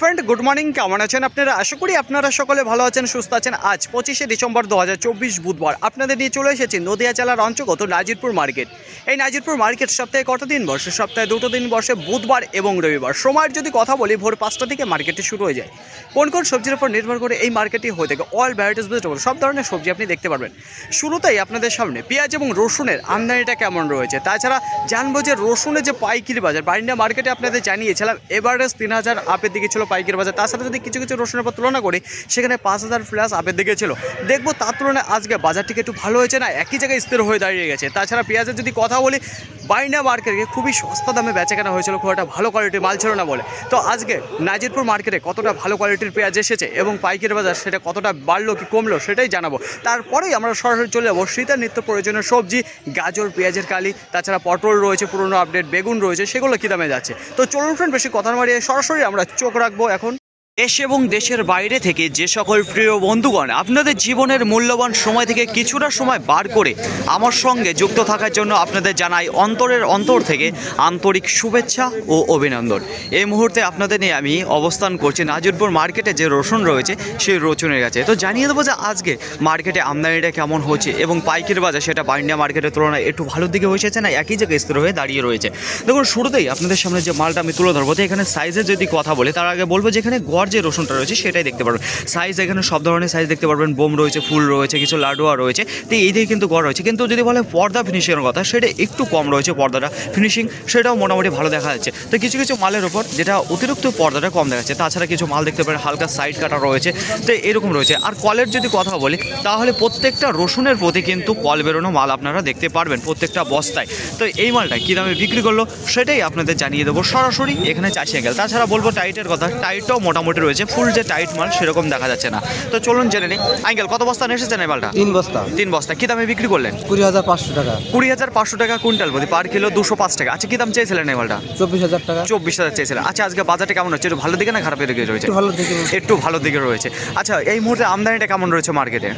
Friend, good morning. কেমন আছেন আপনারা? আশা করি আপনারা সকলে ভালো আছেন, সুস্থ আছেন। আজ পঁচিশে ডিসেম্বর দু হাজার চব্বিশ বুধবার আপনাদের নিয়ে চলে এসেছি নদিয়া জেলার অন্তর্গত নাজিরপুর মার্কেট। এই নাজিরপুর মার্কেট সপ্তাহে কটা দিন বসে? সপ্তাহে দুটো দিন বসে বুধবার এবং রবিবার। সময়ের যদি কথা বলি, ভোর পাঁচটা থেকে মার্কেটটি শুরু হয়ে যায়। কোন কোন সবজির উপর নির্ভর করে এই মার্কেটটি হয়ে থাকে? অল ভ্যারাইটিস ভেজিটেবল সব ধরনের সবজি আপনি দেখতে পারবেন। শুরুতেই আপনাদের সামনে পেঁয়াজ এবং রসুনের আমদানিটা কেমন রয়েছে? তাছাড়া জানব যে রসুনের যে পাইকিরি বাজার বারিন্ডা মার্কেটে আপনাদের জানিয়েছিলাম, এভারেস্ট তিন হাজার আপের দিকে ছিল পাইকারি বাজার। তার সাথে যদি কিছু কিছু রসুনের উপর তুলনা করি, সেখানে পাঁচ হাজার প্লাস আপের দিকে ছিল দেখব তার তুলনায় আজকে বাজারটিকে একটু ভালো হয়েছে না, একই জায়গায় স্থির হয়ে দাঁড়িয়ে গেছে। তাছাড়া পেঁয়াজের যদি কথা বলি, বাইনা মার্কেটে খুবই সস্তা দামে বেচা কেনা হয়েছিল, খুব একটা ভালো কোয়ালিটির মাল ছিল না বলে। তো আজকে নাজিরপুর মার্কেটে কতটা ভালো কোয়ালিটির পেঁয়াজ এসেছে এবং পাইকারি বাজার সেটা কতটা বাড়লো কি কমলো সেটাই জানাব। তারপরেই আমরা সরাসরি চলে যাব শীতের নিত্য প্রয়োজনীয় সবজি, গাজর, পেঁয়াজের কালি, তাছাড়া পটল রয়েছে, পুরনো আপডেট বেগুন রয়েছে, সেগুলো কী দামে যাচ্ছে? তো চলুন ফ্রেন্ড বেশি কথা মারিয়ে সরাসরি আমরা চোখ রাখব। এখন। দেশ এবং দেশের বাইরে থেকে যে সকল প্রিয় বন্ধুগণ, আপনাদের জীবনের মূল্যবান সময় থেকে কিছুটা সময় বার করে আমার সঙ্গে যুক্ত থাকার জন্য আপনাদের জানাই অন্তরের অন্তর থেকে আন্তরিক শুভেচ্ছা ও অভিনন্দন। এই মুহূর্তে আপনাদের নিয়ে আমি অবস্থান করছি নাজিরপুর মার্কেটে যে রসুন রয়েছে, সেই রসুনের কাছে তো জানিয়ে দেবো যে আজকে মার্কেটে আমদানিটা কেমন হচ্ছে এবং পাইকারি বাজার সেটা বাইন্ডিয়া মার্কেটের তুলনায় একটু ভালোর দিকে হয়েছে না একই জায়গায় স্থির হয়ে দাঁড়িয়ে রয়েছে? দেখুন, শুরুতেই আপনাদের সামনে যে মালটা আমি তুলে ধরবো, তো এখানে সাইজের যদি কথা বলি, তার আগে বলব যে এখানে গড় যে রসুনটা রয়েছে সেটাই দেখতে পারবেন সাইজ এখানে সব ধরনের সাইজ দেখতে পারবেন। বোম রয়েছে, ফুল রয়েছে, কিছু লাডুয়া রয়েছে। তো এই দিকে কিন্তু গড় রয়েছে। কিন্তু যদি বলে পর্দা ফিনিশিংয়ের কথা, সেটা একটু কম রয়েছে পর্দাটা। ফিনিশিং সেটাও মোটামুটি ভালো দেখা যাচ্ছে। তো কিছু কিছু মালের ওপর যেটা অতিরিক্ত পর্দাটা কম দেখা যাচ্ছে তাছাড়া কিছু মাল দেখতে পারেন, হালকা সাইড কাটা রয়েছে। তো এরকম রয়েছে। আর কলের যদি কথা বলি, তাহলে প্রত্যেকটা রসুনের প্রতি কিন্তু কল বেরোনো মাল আপনারা দেখতে পারবেন প্রত্যেকটা বস্তায়। তো এই মালটা কী দামে বিক্রি করল, সেটাই আপনাদের জানিয়ে দেবো। সরাসরি এখানে চাষিয়ে গেল তাছাড়া বলব টাইটের কথা টাইটটাও মোটামুটি রয়েছে ফুল যে টাইট মাল সেরকম দেখা যাচ্ছে না। তো চলুন জেনে নিই। আঙ্কেল কত বস্তা নিয়ে এসেছেন এই মালটা? তিন বস্তা। তিন বস্তা। কী দামে বিক্রি করলেন? কুড়ি হাজার পাঁচশো টাকা। কুড়ি হাজার পাঁচশো টাকা কুইন্টাল প্রতি পার কিলো দুশো পাঁচ টাকা। আচ্ছা কী দাম চেয়েছিলেন এই মালটা? চব্বিশ হাজার টাকা। চব্বিশ হাজার চেয়েছিলেন। আচ্ছা আজকে বাজারটা কেমন হচ্ছে? একটু ভালো দিকে না খারাপের দিকে রয়েছে? ভালো দিকে একটু ভালো দিকে রয়েছে। আচ্ছা এই মুহূর্তে আমদানিটা কেমন রয়েছে মার্কেটে?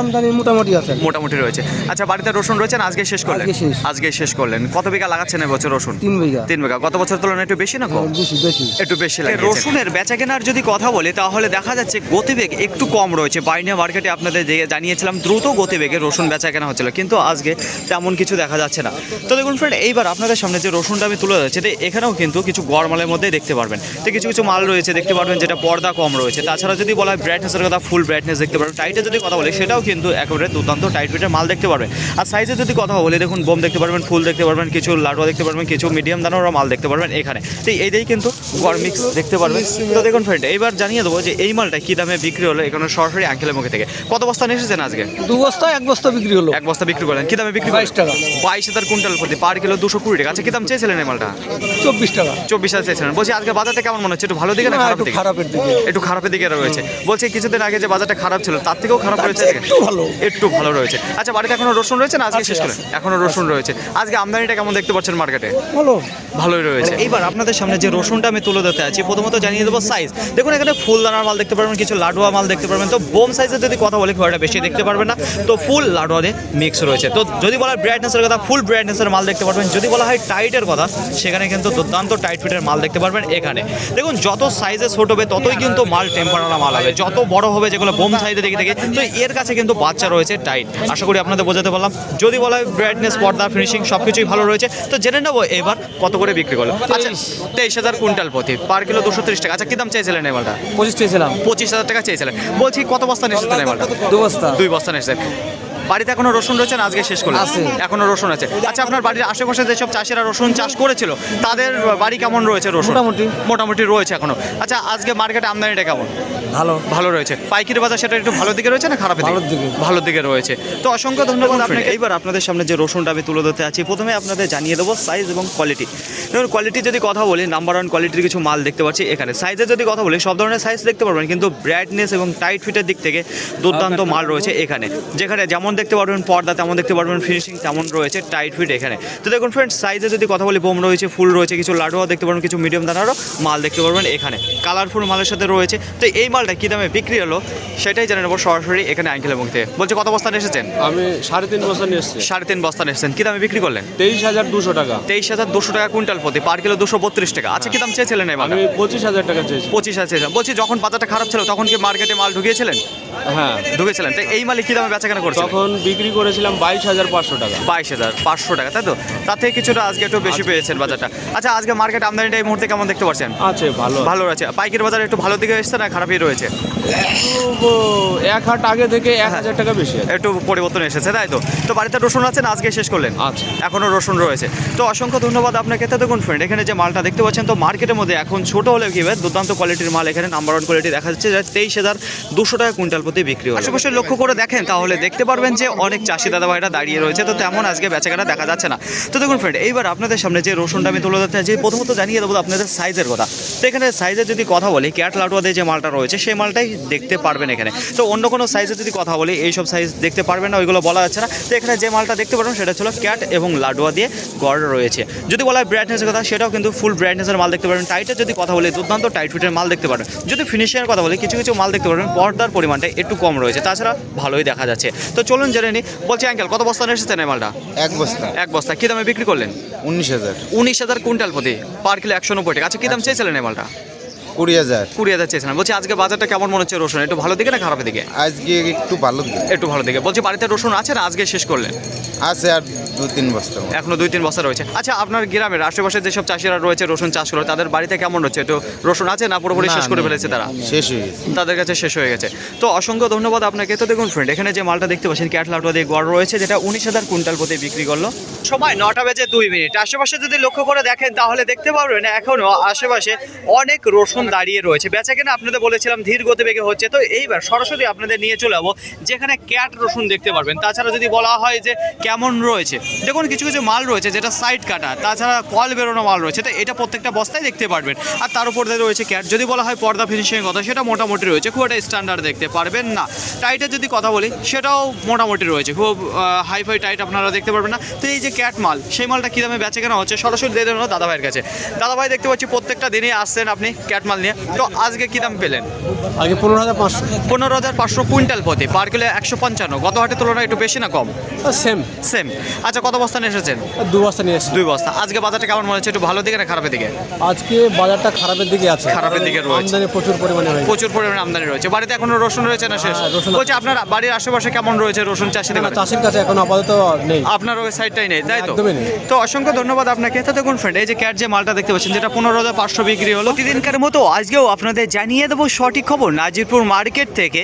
আমদানি মোটামুটি আছে। মোটামুটি রয়েছে। আচ্ছা বাড়িতে রসুন রয়েছে না? আজকে শেষ করলেন? আজকে শেষ। আজকে শেষ করলেন। কত বিঘা লাগাচ্ছেন এবছর রসুন? তিন বিঘা। তিন বিঘা। গত বছর তুলনায় একটু বেশি না কম বেশি বেশি। একটু বেশি লাগে রসুনের বেচা কেনার যদি কথা বলি, তাহলে দেখা যাচ্ছে গতিবেগ একটু কম রয়েছে। বাইনা মার্কেটে আপনাদের জানিয়েছিলাম, দ্রুত গতিবেগে রসুন বেচা কেনা হচ্ছিল, কিন্তু আজকে তেমন কিছু দেখা যাচ্ছে না। তো দেখুন ফ্রেন্ড এইবার আপনাদের সামনে যে রসুনটা আমি তুলে তো এখানেও কিন্তু কিছু গড় মালের মধ্যে দেখতে পারবেন। তো কিছু কিছু মাল রয়েছে, দেখতে পারবেন যেটা পর্দা কম রয়েছে। তাছাড়া যদি বলা হয় ব্রাইটনেসের কথা ফুল ব্রাইটনেস দেখতে পারবেন। টাইটের যদি কথা বলি, সেটাও কিন্তু একেবারে দুর্দান্ত টাইট ফিটের মাল দেখতে পারবেন। আর সাইজে যদি কথা বলি, দেখুন বোম দেখতে পারবেন, ফুল দেখতে পারবেন, কিছু লাডুয়া দেখতে পারবেন, কিছু মিডিয়াম দানোর মাল দেখতে পারবেন এখানে। তো এইটাই কিন্তু গড় মিক্স দেখতে পারবেন। তো দেখুন ফ্রেন্ড এইবার জানিয়ে দেবো যে এই মালটা কী দামে বিক্রি হলো এখানে সরাসরি আঙ্কেলের মুখে থেকে। কত বস্তা নিয়ে এসেছেন আজকে? দু বস্তা এক বস্তা বিক্রি হলো। এক বস্তা বিক্রি করলেন। কী দামে বিক্রি বাইশ টাকা। বাইশ হাজার কুইন্টাল প্রতি পার কিলো দুশো কুড়ি টাকা। আচ্ছা কী দাম চেয়েছিলেন এই মালটা? চব্বিশ টাকা। চব্বিশ হাজার চেয়েছিলেন। বলছি আজকে বাজারটা কেমন মনে হচ্ছে? একটু ভালো দিকে না খারাপ একটু দিকে? খারাপের দিকে। একটু খারাপের দিকে রয়েছে। বলছি কিছুদিন আগে যে বাজারটা খারাপ ছিল তার থেকেও খারাপ রয়েছে? একটু ভালো। একটু ভালো রয়েছে। আচ্ছা বাড়িতে এখনও রসুন রয়েছে না আজকে শেষ করে? এখনও রসুন রয়েছে। আজকে আমদানিটা কেমন দেখতে পাচ্ছেন মার্কেটে বলো ভালোই রয়েছে। এইবার আপনাদের সামনে যে রসুনটা আমি তুলে দিতে আছি প্রথমত জানিয়ে দেবো সাইজ দেখুন, এখানে ফুলদানার মাল দেখতে পারবেন, কিছু লাডুয়া মাল দেখতে পারবেন। তো বোম সাইজের যদি কথা বলি খুব বেশি দেখতে পারবেন না। তো ফুল লাডুয়া দিয়ে মিক্স রয়েছে। তো যদি বলা হয় ব্রাইটনেসের কথা ফুল ব্রাইটনেসের মাল দেখতে পারবেন। যদি বলা হয় টাইটের কথা, সেখানে কিন্তু দুর্দান্ত টাইট ফিটের মাল দেখতে পারবেন এখানে। দেখুন, যত সাইজে ছোট হবে, ততই কিন্তু মাল টেম্পারালা মাল হবে। যত বড় হবে, যেগুলো বোম সাইজে দেখে দেখে, তো এর কাছে কিন্তু বাচ্চা রয়েছে টাইট আশা করি আপনাদের বোঝাতে পারলাম। যদি বলা হয় ব্রাইটনেস পর্দা ফিনিশিং সব কিছুই ভালো রয়েছে, তো জেনে নেব এবার কত করে বিক্রি করল আচ্ছা তেইশ হাজার কুইন্টাল প্রতি। পার কিলো দুশো তিরিশ টাকা। আচ্ছা কী দাম চেয়েছিলেন এই মালটা? পঁচিশ চেয়েছিলাম। পঁচিশ হাজার টাকা চেয়েছিলেন। বলছি কত বস্তা নিয়ে এসেছেন এই মালটা? দু বস্তা। দুই বস্তা নিয়ে এসেছেন। বাড়িতে এখনও রসুন রয়েছে না? আজকে শেষ করলেন আছে। এখনও রসুন আছে। আচ্ছা আপনার বাড়ির আশেপাশে যেসব চাষিরা রসুন চাষ করেছিল তাদের বাড়ি কেমন রয়েছে রসুন? মোটামুটি। মোটামুটি রয়েছে এখনও। আচ্ছা আজকে মার্কেটে আমদানিটা কেমন? ভালো। ভালো রয়েছে। পাইকারি বাজার সেটা একটু ভালো দিকে রয়েছে না খারাপ ভালোর দিকে। ভালো দিকে রয়েছে। তো অসংখ্য ধন্যবাদ আপনাকে। এইবার আপনাদের সামনে যে রসুনটা আমি তুলে ধরতে আছি প্রথমে আপনাদের জানিয়ে দেবো সাইজ এবং কোয়ালিটি ধরুন কোয়ালিটি যদি কথা বলি নাম্বার ওয়ান কোয়ালিটির কিছু মাল দেখতে পাচ্ছি এখানে। সাইজের যদি কথা বলি সব ধরনের সাইজ দেখতে পারবেন কিন্তু ব্রাইটনেস এবং টাইট ফিটের দিক থেকে দুর্দান্ত মাল রয়েছে এখানে। যেখানে যেমন দেখতে পারবেন পর্দা তেমন দেখতে পারবেন ফিনিশিং তেমন রয়েছে টাইট ফিট এখানে। তো দেখুন ফ্রেন্ডস সাইজে যদি কথা বলি বোম রয়েছে ফুল রয়েছে কিছু লাডুও দেখতে পারবেন কিছু মিডিয়াম দানারও মাল দেখতে পারবেন এখানে। কালারফুল মালের সাথে রয়েছে। তো এই মালটা কী দামে বিক্রি হলো? সেটাই জেনে নেব সরাসরি এখানে আঙ্কেলের মুখ থেকে। বলছে কত বস্তান এসেছেন? আমি সাড়ে তিন বছর নিয়ে এসেছি। সাড়ে তিন বস্তান এসেছেন। কী দামে বিক্রি করলেন? তেইশ হাজার দুশো টাকা। তেইশ হাজার দুশো টাকা কুইন্টাল প্রতি পার কিলো দুশো বত্রিশ টাকা। আচ্ছা কী দাম চেয়েছিলেন এই মালটা? আমি পঁচিশ হাজার টাকা চেয়েছি। পঁচিশ হাজার চেয়েছিলাম বলছি যখন বাজারটা খারাপ ছিল তখন কি মার্কেটে মাল ঢুকিয়েছিলেন? হ্যাঁ। ঢুকেছিলেন। তো এই মালে কী দামে বেচাকেনা করছে তখন বিক্রি করেছিলাম বাইশ হাজার পাঁচশো টাকা। বাইশ হাজার পাঁচশো টাকা তাই তো? তার থেকে কিছুটা আজকে একটু বেশি পেয়েছেন বাজারটা। আচ্ছা আজকে মার্কেট আমদানিটা এই মুহূর্তে কেমন দেখতে পাচ্ছেন? আছে ভালো ভালো রয়েছে। পাইকারি বাজার একটু ভালো দিকে এসছে না খারাপই রয়েছে? এক হাট আগে থেকে এক হাজার টাকা বেশি একটু পরিবর্তন এসেছে তাই তো? তো বাড়িতে রসুন আছে না আজকে শেষ করলেন? আচ্ছা এখনও রসুন রয়েছে। তো অসংখ্য ধন্যবাদ আপনাকে। তো দেখুন ফ্রেন্ড এখানে যে মালটা দেখতে পাচ্ছেন তো মার্কেটের মধ্যে এখন ছোট হলে কি হবে? দুর্দান্ত কোয়ালিটির মাল এখানে নাম্বার ওয়ান কোয়ালিটি দেখা যাচ্ছে যা তেইশ হাজার দুশো টাকা কুইন্টাল প্রতি বিক্রি হয় আশেপাশে লক্ষ্য করে দেখেন তাহলে দেখতে পারবেন যে অনেক চাষি দাদা ভাইরা দাঁড়িয়ে রয়েছে, তো তেমন আজকে বেচাকেনা দেখা যাচ্ছে না। তো দেখুন ফ্রেন্ড এইবার আপনাদের সামনে যে রসুনটা আমি তুলে ধরতে চাইছি, প্রথমত জানিয়ে দেবো আপনাদের সাইজের কথা। তো এখানে সাইজের যদি কথা বলি ক্যাট লাটুয়াতে যে মালটা রয়েছে, সেই মালটাই দেখতে পারবেন এখানে। তো অন্য কোনো সাইজের যদি কথা বলি, এইসব সাইজ দেখতে পারবেন না, ওইগুলো বলা যাচ্ছে না। তো এখানে যে মালটা দেখতে পারবেন, সেটা ছিল ক্যাট এবং লাডুয়া দিয়ে গড় রয়েছে। যদি বলা হয় ব্রাইটনেসের কথা, সেটাও কিন্তু ফুল ব্রাইটনেসের মাল দেখতে পারবেন। টাইটের যদি কথা বলি, দুর্দান্ত টাইট ফিটের মাল দেখতে পারবেন। যদি ফিনিশিংয়ের কথা বলি, কিছু কিছু মাল দেখতে পারবেন, পর্দার পরিমাণটা একটু কম রয়েছে, তাছাড়া ভালোই দেখা যাচ্ছে। তো চলুন জেনে নি। বলছি আঙ্কেল কত বস্তা নিয়ে এসেছেন এই মালটা? এক বস্তা। এক বস্তা। কী দামে বিক্রি করলেন? উনিশ হাজার। উনিশ হাজার কুইন্টাল প্রতি। পার কিলো একশো নব্বই টাকা। আচ্ছা কী দাম চেয়েছিলেন এই মালটা? কুড়ি হাজার। কুড়ি হাজার চেয়েছিলেন বলছি আজকে বাজারটা কেমন মনে হচ্ছে রসুন একটু ভালো দিকে না খারাপের দিকে? আজকে একটু ভালো দিন একটু ভালো দিকে। বলছি বাড়িতে রসুন আছে না? আজকে শেষ করলেন? আছে আর দু তিন বস্তা এখনও দুই তিন বছর রয়েছে। আচ্ছা আপনার গ্রামের আশেপাশে যেসব চাষিরা রয়েছে রসুন চাষ করে তাদের বাড়িতে কেমন হচ্ছে? একটু রসুন আছে না পুরোপুরি শেষ করে ফেলেছে তারা? শেষ হয়ে গেছে। তাদের কাছে শেষ হয়ে গেছে। তো অসংখ্য ধন্যবাদ আপনাকে। তো দেখুন ফ্রেন্ড এখানে যে মালটা দেখতে পাচ্ছেন ক্যাট লাউটা দিয়ে গড় রয়েছে যেটা উনিশ হাজার কুইন্টাল প্রতি বিক্রি করল। সময় নটা বেজে দুই মিনিট। আশেপাশে যদি লক্ষ্য করে দেখেন তাহলে দেখতে পারবেন এখনও আশেপাশে অনেক রসুন দাঁড়িয়ে রয়েছে। বেচা কেনা আপনাদের বলেছিলাম ধীর গতিবেগে হচ্ছে। তো এইবার সরাসরি আপনাদের নিয়ে চলে যাব যেখানে ক্যাট রসুন দেখতে পারবেন। তাছাড়া যদি বলা হয় যে কেমন রয়েছে দেখুন কিছু কিছু মাল রয়েছে যেটা সাইড কাটা তাছাড়া কল বেরোনো মাল রয়েছে। তো এটা প্রত্যেকটা বস্তায় দেখতে পারবেন। আর তার উপর রয়েছে ক্যাট। যদি বলা হয় পর্দা ফিনিশিংয়ের কথা সেটা মোটামুটি রয়েছে। খুব একটা স্ট্যান্ডার্ড দেখতে পারবেন না। টাইটের যদি কথা বলি সেটাও মোটামুটি রয়েছে। খুব হাইফাই টাইট আপনারা দেখতে পারবেন না। তো এই যে ক্যাট মাল সেই মালটা কী দামে বেচে কেনা হচ্ছে সরাসরি দিয়ে দেবেন দাদা ভাইয়ের কাছে। দাদাভাই দেখতে পাচ্ছি প্রত্যেকটা দিনই আসছেন আপনি ক্যাট মাল নিয়ে। তো আজকে কী দাম পেলেন? আগে পনেরো হাজার পাঁচশো। পনেরো হাজার পাঁচশো কুইন্টাল প্রতি পার কিলো একশো পঞ্চান্ন। গত হাটের তুলনায় একটু বেশি না কম? সেম। সেম। আচ্ছা কত বস্তা নিয়ে এসেছেন? দু বস্তা নিয়ে এসেছি। দুই বস্তা। আজকে বাজারটা কেমন মনে হচ্ছে একটু ভালো দিকে না খারাপের দিকে? আজকে বাজারটা খারাপের দিকে আছে। খারাপের দিকে রয়েছে। আমদানি প্রচুর পরিমাণে হয়েছে। প্রচুর পরিমাণে আমদানি রয়েছে। বাড়িতে এখনও রসুন রয়েছে না শেষ? হ্যাঁ, রসুন বলছি আপনার বাড়ির আশেপাশে কেমন রয়েছে রসুন চাষিদের চাষির কাছে এখন আপাতত নেই। আপনার ওই সাইডটাই নেই তাই তো? তো অসংখ্য ধন্যবাদ আপনাকে। তো দেখুন ফ্রেন্ড এই যে ক্যাট যে মালটা দেখতে পাচ্ছেন যেটা পনেরো হাজার পাঁচশো বিক্রি হলো প্রতিদিনকার মতো আজকেও আপনাদের জানিয়ে দেবো সঠিক খবর নাজিরপুর মার্কেট থেকে।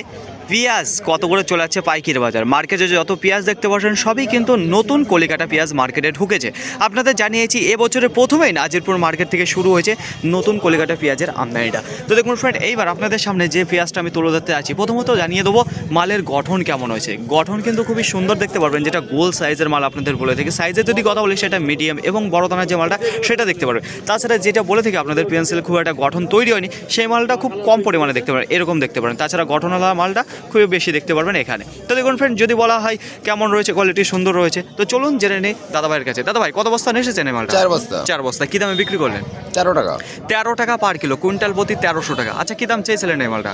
পেঁয়াজ কত করে চলে যাচ্ছে পাইকির বাজার? মার্কেটে যত পেঁয়াজ দেখতে পাচ্ছেন সবই কিন্তু নতুন কলিকাটা পেঁয়াজ মার্কেটে ঢুকেছে। আপনাদের জানিয়েছি এবছরের প্রথমেই নাজিরপুর মার্কেট থেকে শুরু হয়েছে নতুন কলিকাটা পেঁয়াজের আমদানিটা। তো দেখুন ফ্রেন্ড এইবার আপনাদের সামনে যে পেঁয়াজটা আমি তুলে ধরতে আছি প্রথমত জানিয়ে দেবো মালের গঠন কেমন হয়েছে। গঠন কিন্তু খুবই সুন্দর দেখতে পারবেন, যেটা গোল সাইজের মাল আপনাদের বলে থাকি। সাইজের যদি কথা বলি, সেটা মিডিয়াম এবং বড় দানার যে মালটা, সেটা দেখতে পারবেন। তাছাড়া যেটা বলে থাকি, আপনাদের পেন্সিল খুব একটা গঠন তৈরি হয়নি, সেই মালটা খুব কম পরিমাণে দেখতে পারেন, এরকম দেখতে পারেন। তাছাড়া গঠনওয়ালা মালটা খুবই বেশি দেখতে পারবেন এখানে। তো দেখুন ফ্রেন্ড যদি বলা হয় কেমন রয়েছে কোয়ালিটি সুন্দর রয়েছে তো চলুন জেনে নেই দাদাভাইয়ের কাছে। দাদাভাই কত বস্তা এসেছেন এই মালটা? চার বস্তা। চার বস্তা। কী দামে বিক্রি করলেন? তেরো টাকা। তেরো টাকা পার কিলো কুইন্টাল প্রতি তেরোশো টাকা। আচ্ছা কী দাম চেয়েছিলেন এই মালটা?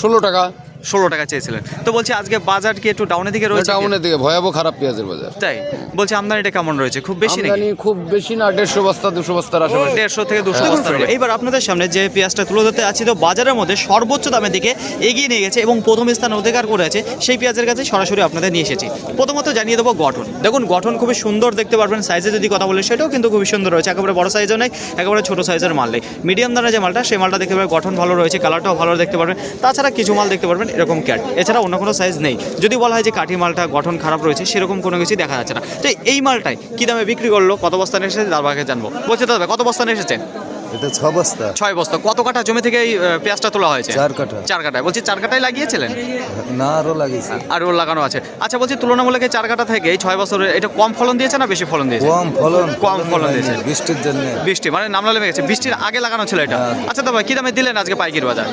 ষোলো টাকা। ষোলো টাকা চেয়েছিলেন। তো বলছি আজকে বাজার কি একটু ডাউনের দিকে রয়েছে কি? টাউনের দিকে ভয়াবহ খারাপ পেঁয়াজের বাজার। তাই বলছি আমদানিটা কেমন রয়েছে? খুব বেশি নাকি? খুব বেশি না দেড়শো বস্তা দুশো বস্তার আশেপাশে। দেড়শো থেকে দুশো হ্যাঁ, বস্তা। এইবার আপনাদের সামনে যে পেঁয়াজটা তুলে ধরতে আছি তো বাজারের মধ্যে সর্বোচ্চ দামের দিকে এগিয়ে নিয়ে গেছে এবং প্রথম স্থান অধিকার করে আছে সেই পেঁয়াজের কাছে সরাসরি আপনাদের নিয়ে এসেছি। প্রথমত জানিয়ে দেবো গঠন। দেখুন গঠন খুবই সুন্দর দেখতে পারবেন সাইজে যদি কথা বলি সেটাও কিন্তু খুবই সুন্দর রয়েছে। একেবারে বড় সাইজও নেই একেবারে ছোট সাইজের মাল নেই। মিডিয়াম দানা যে মালটা সেই মালটা দেখতে পাবেন। গঠন ভালো রয়েছে কালারটাও ভালো দেখতে পারবেন। তাছাড়া কিছু মাল দেখতে পারবেন এরকম ক্যাট। এছাড়া অন্য কোনো সাইজ নেই। যদি বলা হয় যে কাঠি মালটা গঠন খারাপ রয়েছে, সেরকম কোনো কিছুই দেখা যাচ্ছে না। তো এই মালটাই কী দামে বিক্রি করল, কত বস্তা এসেছে দাদাকে জানব। বলছে, দাদা কত বস্তা এসেছে? এটা ছ বস্তা। ছয় বস্তা। কত কাঠা জমি থেকে এই আহ, পেঁয়াজটা তোলা হয়েছে? চার কাঠা। চার কাঠায় বলছি চার কাঠায় লাগিয়েছিলেন? না আরও লাগিয়েছে। আর ওর লাগানো আছে। আচ্ছা বলছি তুলনামূলক এই চার কাঠা থেকে এই ছয় বছরের এটা কম ফলন দিয়েছে না বেশি ফলন দিয়েছে? কম ফলন কম ফলন হয়নি, দিয়েছে। বৃষ্টির জন্য। বৃষ্টি মানে নামলা লেগে গেছে। বৃষ্টির আগে লাগানো ছিল এটা। হ্যাঁ। আচ্ছা দাদা কি দামে দিলেন আজকে পাইকির বাজার?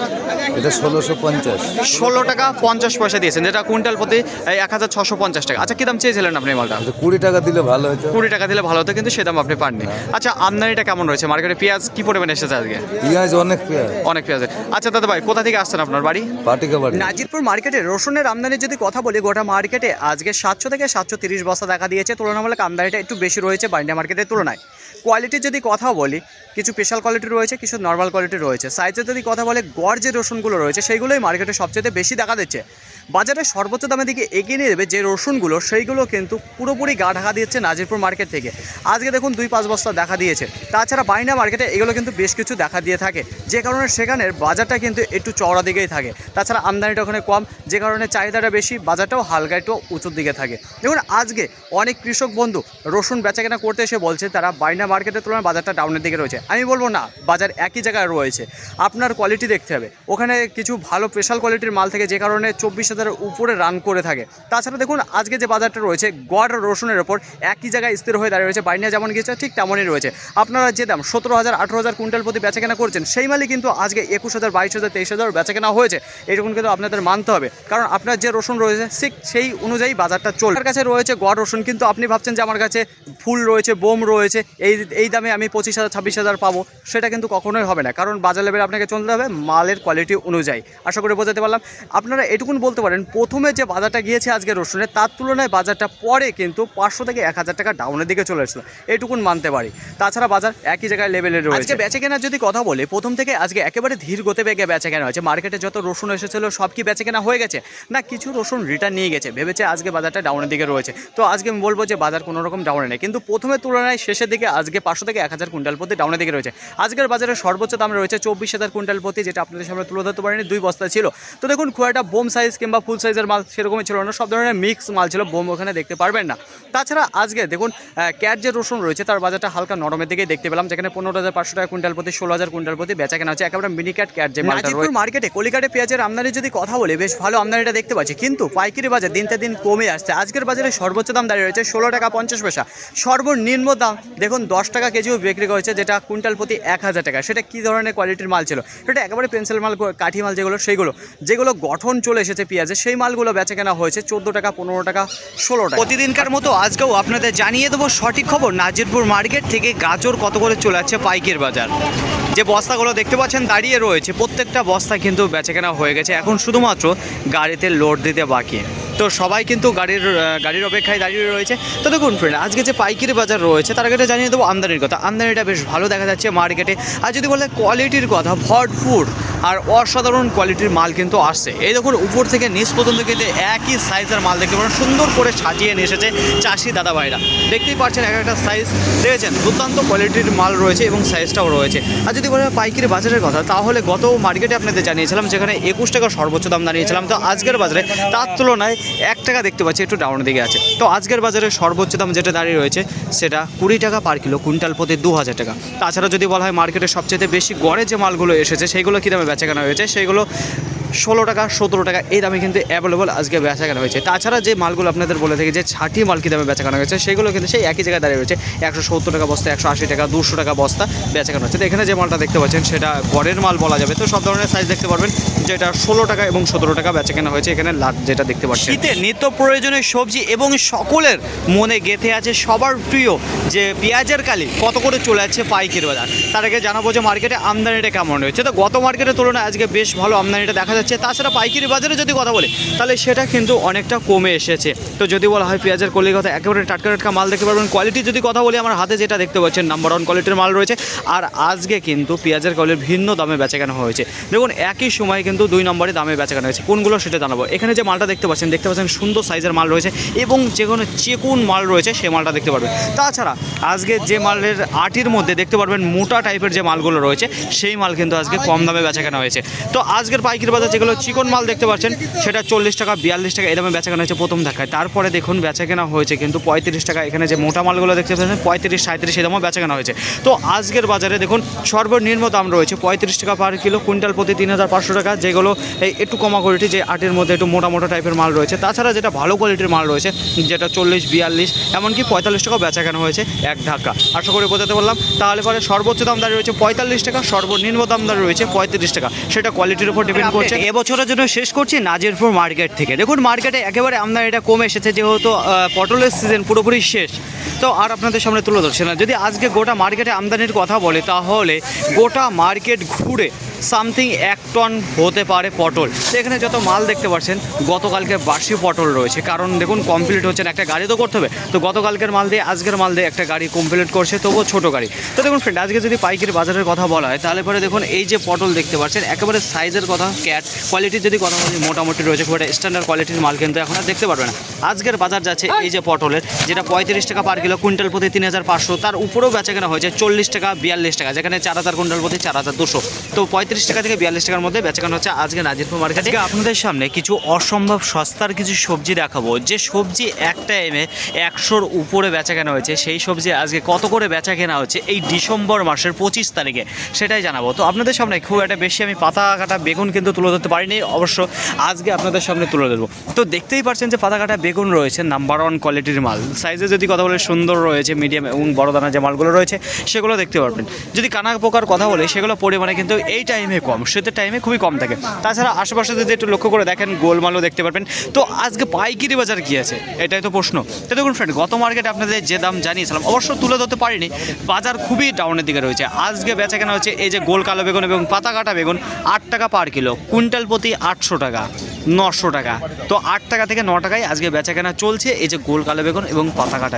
এটা ষোলোশো পঞ্চাশ। ষোলো টাকা পঞ্চাশ পয়সা দিয়েছেন যেটা কুইন্টাল প্রতি এক হাজার ছশো পঞ্চাশ টাকা। আচ্ছা কি দাম চেয়েছিলেন আপনি এই মালটা? এটা কুড়ি টাকা দিলে ভালো হতো। কুড়ি টাকা দিলে ভালো হতো কিন্তু সে দাম আপনি পাননি। আচ্ছা আমদানিটা কেমন রয়েছে? মার্কেটে পেঁয়াজ কি পরিমাণে এসেছে আজকে? পেঁয়াজ অনেক পেঁয়াজ। অনেক পেঁয়াজ। আচ্ছা দাদা ভাই কোথা থেকে আসছেন আপনার বাড়ি? পাটিকা বাড়ি। নাজিরপুর মার্কেটে রসুনের আমদানির যদি কথা বলি গোটা মার্কেটে আজকে সাতশো থেকে সাতশো তিরিশ বস্তা দেখা দিয়েছে। তুলনামূলক আমদানিটা একটু বেশি রয়েছে বাইন্ডা মার্কেটের তুলনায়। কোয়ালিটির যদি কথা বলি, কিছু স্পেশাল কোয়ালিটি রয়েছে, কিছু নর্মাল কোয়ালিটি রয়েছে। সাইজের যদি কথা বলে, গড় যে রসুনগুলো রয়েছে, সেইগুলোই মার্কেটে সবচেয়ে বেশি দেখা দিচ্ছে। বাজারে সর্বোচ্চ দামের দিকে এগিয়ে নিয়ে দেবে যে রসুনগুলো, সেইগুলো কিন্তু পুরোপুরি গা ঢাকা দিচ্ছে নাজিরপুর মার্কেট থেকে। আজকে দেখুন দুই পাঁচ বস্তা দেখা দিয়েছে। তাছাড়া বাইনা মার্কেটে এগুলো কিন্তু বেশ কিছু দেখা দিয়ে থাকে। যে কারণে সেখানের বাজারটা কিন্তু একটু চওড়া দিকেই থাকে। তাছাড়া আমদানিটা ওখানে কম, যে কারণে চাহিদাটা বেশি, বাজারটাও হালকা একটু উঁচুর দিকে থাকে। দেখুন, আজকে অনেক কৃষক বন্ধু রসুন বেচাকেনা করতে এসে বলছে, তারা বাইনা মার্কেটের তুলনায় বাজারটা ডাউনের দিকে রয়েছে। আমি বলব না, বাজার একই জায়গায় রয়েছে। আপনার কোয়ালিটি দেখতে হবে। ওখানে কিছু ভালো স্পেশাল কোয়ালিটির মাল থেকে, যে কারণে চব্বিশ হাজারের উপরে রান করে থাকে। তাছাড়া দেখুন, আজকে যে বাজারটা রয়েছে, গড় রসুনের ওপর একই জায়গায় স্থির হয়ে দাঁড়িয়ে রয়েছে। বাইনা যেমন গিয়েছে, ঠিক তেমনই রয়েছে। আপনারা যে দাম, সতেরো হাজার, আঠেরো হাজার কুইন্টাল প্রতি বেচাকেনা করছেন, সেই মালই কিন্তু আজকে একুশ হাজার, বাইশ হাজার, তেইশ হাজার বেচাকেনা হয়েছে। এরকম কিন্তু আপনাদের মানতে হবে। কারণ আপনার যে রসুন রয়েছে, ঠিক সেই অনুযায়ী বাজারটা চলবে কাছে রয়েছে গড় রসুন, কিন্তু আপনি ভাবছেন যে আমার কাছে ফুল রয়েছে, বোম রয়েছে, এই এই দামে আমি পঁচিশ হাজার, ছাব্বিশ হাজার পাবো, সেটা কিন্তু কখনোই হবে না। কারণ বাজার লেভেলে আপনাকে চলতে হবে মালের কোয়ালিটি অনুযায়ী। আশা করে বোঝাতে পারলাম। আপনারা এটুকুন বলতে পারেন, প্রথমে যে বাজারটা গিয়েছে আজকে রসুনের, তার তুলনায় বাজারটা পরে কিন্তু পাঁচশো থেকে এক হাজার টাকা ডাউনের দিকে চলে এসেছিল। এইটুকুন মানতে পারি। তাছাড়া বাজার একই জায়গায় লেভেলে রয়েছে। বেচে কেনার যদি কথা বলি, প্রথম থেকে আজকে একেবারে ধীর গতে বেগে বেচে কেনা হয়েছে। মার্কেটে যত রসুন এসেছিল, সব কি বেচে কেনা হয়ে গেছে? না, কিছু রসুন রিটার্ন নিয়ে গেছে। ভেবেছে আজকে বাজারটা ডাউনের দিকে রয়েছে। তো আজকে আমি বলব যে বাজার কোনো রকম ডাউনে নেই। কিন্তু প্রথমে তুলনায় শেষের দিকে আজকে পাঁচশো থেকে এক হাজার কুইন্টাল প্রতি ডাউনের দিকে রয়েছে। আজকের বাজারে সর্বোচ্চ দাম রয়েছে চব্বিশ হাজার কুইন্টাল প্রতি যেটা আপনাদের সামনে তুলে ধরতে পারেনি দুই বস্তা ছিল। তো দেখুন খুব একটা বোম সাইজ কিংবা ফুল সাইজের মাল সেরকমই ছিল না সব ধরনের মিক্স মাল ছিল বোম ওখানে দেখতে পারবেন না। তাছাড়া আজকে দেখুন ক্যাট যে রসুন রয়েছে তার বাজারটা হালকা নরমের দিকেই দেখতে পেলাম যেখানে পনেরো হাজার পাঁচশো টাকা কুইন্টাল প্রতি ষোলো হাজার কুইন্টাল প্রতি বেচা কেনা হচ্ছে একেবারে মিনি ক্যাট ক্যাট যে মালটা রয়েছে মার্কেটে কলিকাটে পেঁয়াজের আমদানি যদি কথা বলি বেশ ভালো আমদানিটা দেখতে পাচ্ছি। কিন্তু পাইকারি বাজার দিনতে দিন কমে আসছে। আজকের বাজারে সর্বোচ্চ দাম দাঁড়িয়ে রয়েছে ষোলো টাকা পঞ্চাশ পয়সা। সর্বনিম্ন দাম দেখুন দশ টাকা কেজিও বিক্রি করেছে, যেটা কুইন্টাল প্রতি এক হাজার টাকা। সেটা কী ধরনের কোয়ালিটির মাল ছিল? সেটা একেবারে পেন্সিল মাল, কাঠি মাল যেগুলো, সেইগুলো। যেগুলো গঠন চলে এসেছে পেঁয়াজে, সেই মালগুলো বেচা কেনা হয়েছে চোদ্দ টাকা, পনেরো টাকা, ষোলো টাকা। প্রতিদিনকার মতো আজকেও আপনাদের জানিয়ে দেবো সঠিক খবর। নাজিরপুর মার্কেট থেকে গাজর কত করে চলে যাচ্ছে পাইকের বাজার। যে বস্তাগুলো দেখতে পাচ্ছেন, দাঁড়িয়ে রয়েছে। প্রত্যেকটা বস্তা কিন্তু বেচাকেনা হয়ে গেছে। এখন শুধুমাত্র গাড়িতে লোড দিতে বাকি। তো সবাই কিন্তু গাড়ির গাড়ির অপেক্ষায় দাঁড়িয়ে রয়েছে। তো দেখুন ফ্রেন্ড আজকে যে পাইকারি বাজার রয়েছে, তার আগে জানিয়ে দেবো আমদানির কথা। আমদানিটা বেশ ভালো দেখা যাচ্ছে মার্কেটে। আর যদি বলে কোয়ালিটির কথা, ভরপুর আর অসাধারণ কোয়ালিটির মাল কিন্তু আসছে। এই দেখুন, উপর থেকে নিচ পর্যন্ত কিন্তু একই সাইজের মাল দেখতে পারেন সুন্দর করে সাজিয়ে নিয়ে এসেছে চাষি দাদা ভাইরা দেখতেই পাচ্ছেন, এক একটা সাইজ দেখেছেন, দুর্দান্ত কোয়ালিটির মাল রয়েছে এবং সাইজটাও রয়েছে। আর যদি বলে পাইকারি বাজারের কথা, তাহলে গত মার্কেটে আপনাদের জানিয়েছিলাম, যেখানে একুশ টাকা সর্বোচ্চ দাম দাঁড়িয়েছিলাম। তো আজকের বাজারে তার তুলনায় এক টাকা দেখতে পাচ্ছি, একটু ডাউনের দিকে আছে। তো আজকের বাজারে সর্বোচ্চ দাম যেটা দাঁড়িয়ে রয়েছে, সেটা কুড়ি টাকা পার কিলো, কুইন্টাল প্রতি দু হাজার টাকা। তাছাড়া যদি বলা হয় মার্কেটে সবচেয়ে বেশি গড়ে যে মালগুলো এসেছে, সেইগুলো কী দামে বেচাকেনা হয়েছে সেইগুলো ষোলো টাকা, সতেরো টাকা এই দামে কিন্তু অ্যাভেলেবল আজকে বেচাকেনা হয়েছে। তাছাড়া যে মালগুলো আপনাদের বলে থেকে, যে ছাটি মাল কী দামে বেচাকেনা হয়েছে, সেগুলো কিন্তু সেই একই জায়গায় দাঁড়িয়ে রয়েছে। একশো সত্তর টাকা বস্তা, একশো আশি টাকা, দুশো টাকা বস্তা বেচাকেনা হচ্ছে। তো এখানে যে মালটা দেখতে পাচ্ছেন, সেটা গড়ের মাল বলা যাবে। তো সব ধরনের সাইজ দেখতে পারবেন, যেটা ষোলো টাকা এবং সতেরো টাকা বেচাকেনা হয়েছে। এখানে লাট যেটা দেখতে পাচ্ছেন। শীতে নিত্য প্রয়োজনীয় সবজি এবং সকলের মনে গেঁথে আছে সবার প্রিয় যে পেঁয়াজের কালি কত করে চলে যাচ্ছে পাইকের বাজার। তার আগে জানাব যে মার্কেটে আমদানিটা কেমন রয়েছে। তো গত মার্কেটের তুলনায় আজকে বেশ ভালো আমদানিটা দেখা যাচ্ছে। তাছাড়া পাইকারি বাজারে যদি কথা বলি, তাহলে সেটা কিন্তু অনেকটা কমে এসেছে। তো যদি বলা হয় পেঁয়াজের কলির কথা, একেবারে টাটকা টাটকা মাল দেখতে পারবেন। কোয়ালিটি যদি কথা বলি, আমার হাতে যেটা দেখতে পাচ্ছেন নাম্বার ওয়ান কোয়ালিটির মাল রয়েছে। আর আজকে কিন্তু পেঁয়াজের কলির ভিন্ন দামে বেচাকেনা হয়েছে। দেখুন, একই সময় কিন্তু দুই নম্বরে দামে বেচাকেনা হয়েছে। কোনগুলো সেটা জানাব। এখানে যে মালটা দেখতে পাচ্ছেন দেখতে পাচ্ছেন সুন্দর সাইজের মাল রয়েছে এবং যে কোনো চেকুন মাল রয়েছে সেই মালটা দেখতে পারবেন। তাছাড়া আজকে যে মালের আটির মধ্যে দেখতে পারবেন মোটা টাইপের যে মালগুলো রয়েছে, সেই মাল কিন্তু আজকে কম দামে বেচাকেনা হয়েছে। তো আজকের পাইকারি বাজার যেগুলো চিকন মাল দেখতে পাচ্ছেন সেটা চল্লিশ টাকা বিয়াল্লিশ টাকা এরকম বেচা কেনা হয়েছে প্রথম ধাক্কায়। তারপরে দেখুন বেচা কেনা হয়েছে কিন্তু পঁয়ত্রিশ টাকা। এখানে যে মোটা মালগুলো দেখতে পাচ্ছেন পঁয়ত্রিশ সাঁত্রিশ এরকম বেচা কেনা হয়েছে। তো আজকের বাজারে দেখুন সর্বনিম্ন দাম রয়েছে পঁয়ত্রিশ টাকা পার কিলো কুইন্টাল প্রতি তিন হাজার পাঁচশো টাকা। যেগুলো এই একটু কমা কোয়ালিটি যে আটের মধ্যে একটু মোটা মোটা টাইপের মাল রয়েছে। তাছাড়া যেটা ভালো কোয়ালিটির মাল রয়েছে যেটা চল্লিশ বিয়াল্লিশ এমনকি পঁয়তাল্লিশ টাকাও বেচা কেনা হয়েছে এক ধাক্কা। আশা করি বোঝাতে পারলাম। তাহলে পরে সর্বোচ্চ দাম দাঁড়িয়ে রয়েছে পঁয়তাল্লিশ টাকা সর্বনিম্ন দাম দাঁড়িয়ে রয়েছে পঁয়ত্রিশ টাকা। সেটা কোয়ালিটির উপর ডিপেন্ড করছে। এবছরের জন্য শেষ করছি নাজিরপুর মার্কেট থেকে। দেখুন, মার্কেটে একেবারে আমদানিটা কমে এসেছে, যেহেতু পটলের সিজন পুরোপুরি শেষ। তো আর আপনাদের সামনে তুলে ধরছে না। যদি আজকে গোটা মার্কেটে আমদানির কথা বলে, তাহলে গোটা মার্কেট ঘুরে সামথিং এক টন হতে পারে পটল। তো এখানে যত মাল দেখতে পাচ্ছেন গতকালকে বাসি পটল রয়েছে। কারণ দেখুন কমপ্লিট হচ্ছে একটা গাড়ি তো করতে হবে। তো গতকালকের মাল দিয়ে, আজকের মাল দিয়ে একটা গাড়ি কমপ্লিট করছে, তবুও ছোটো গাড়ি। তো দেখুন ফ্রেন্ড আজকে যদি পাইকারি বাজারের কথা বলা হয়, তাহলে পরে দেখুন, এই যে পটল দেখতে পাচ্ছেন, একেবারে সাইজের কথা ক্যাট কোয়ালিটির যদি কথা বলি, মোটামুটি রয়েছে, খুব একটা স্ট্যান্ডার্ড কোয়ালিটির মাল কিন্তু এখন আর দেখতে পারবে না। আজকের বাজার যাচ্ছে এই যে পটলের, যেটা পঁয়ত্রিশ টাকা পার কিলো কুইন্টাল প্রতি তিন হাজার পাঁচশো। তার উপরেও বেচা কেনা হয়েছে চল্লিশ টাকা, বিয়াল্লিশ টাকা, যেখানে চার হাজার, কুইন্টাল প্রতি চার হাজার দুশো। তো পঁয়ত্রিশ টাকা থেকে বিয়াল্লিশ টাকার মধ্যে বেচা কেনা হচ্ছে আজকে নাজিরপুর মার্কেটে। আপনাদের সামনে কিছু অসম্ভব সস্তার কিছু সবজি দেখাবো। যে সবজি এক টাইমে একশোর উপরে বেচা কেনা হয়েছে, সেই সবজি আজকে কত করে বেচা কেনা হচ্ছে এই ডিসেম্বর মাসের পঁচিশ তারিখে, সেটাই জানাব। তো আপনাদের সামনে খুব একটা বেশি আমি পাতা কাটা বেগুন কিন্তু তুলে ধরতে পারিনি, অবশ্য আজকে আপনাদের সামনে তুলে ধরবো। তো দেখতেই পারছেন যে পাতা কাটা বেগুন রয়েছে নাম্বার ওয়ান কোয়ালিটির মাল। সাইজে যদি কথা বলে সুন্দর রয়েছে মিডিয়াম এবং বড় দানা যে মালগুলো রয়েছে, সেগুলো দেখতে পারবেন। যদি কানা পোকার কথা বলে, সেগুলো পরিমাণে কিন্তু এই টাইমে কম, শীতের টাইমে খুবই কম থাকে। তাছাড়া আশেপাশে যদি একটু লক্ষ্য করে দেখেন, গোলমালও দেখতে পারবেন। তো আজকে পাইকারি বাজার কী আছে? এটাই তো প্রশ্ন। তো দেখুন ফ্রেন্ড গত মার্কেটে আপনাদের যে দাম জানিয়েছিলাম অবশ্য তুলে ধরতে পারিনি, বাজার খুবই ডাউনের দিকে রয়েছে। আজকে বেচা কেনা হচ্ছে এই যে গোল কালো বেগুন এবং পাতা কাটা বেগুন, আট টাকা পার কিলো কুইন্টাল প্রতি আটশো টাকা, নশো টাকা। তো আট টাকা থেকে ন টাকায় আজকে বেচা কেনা চলছে এই যে গোল কালো বেগুন এবং পাতা কাটা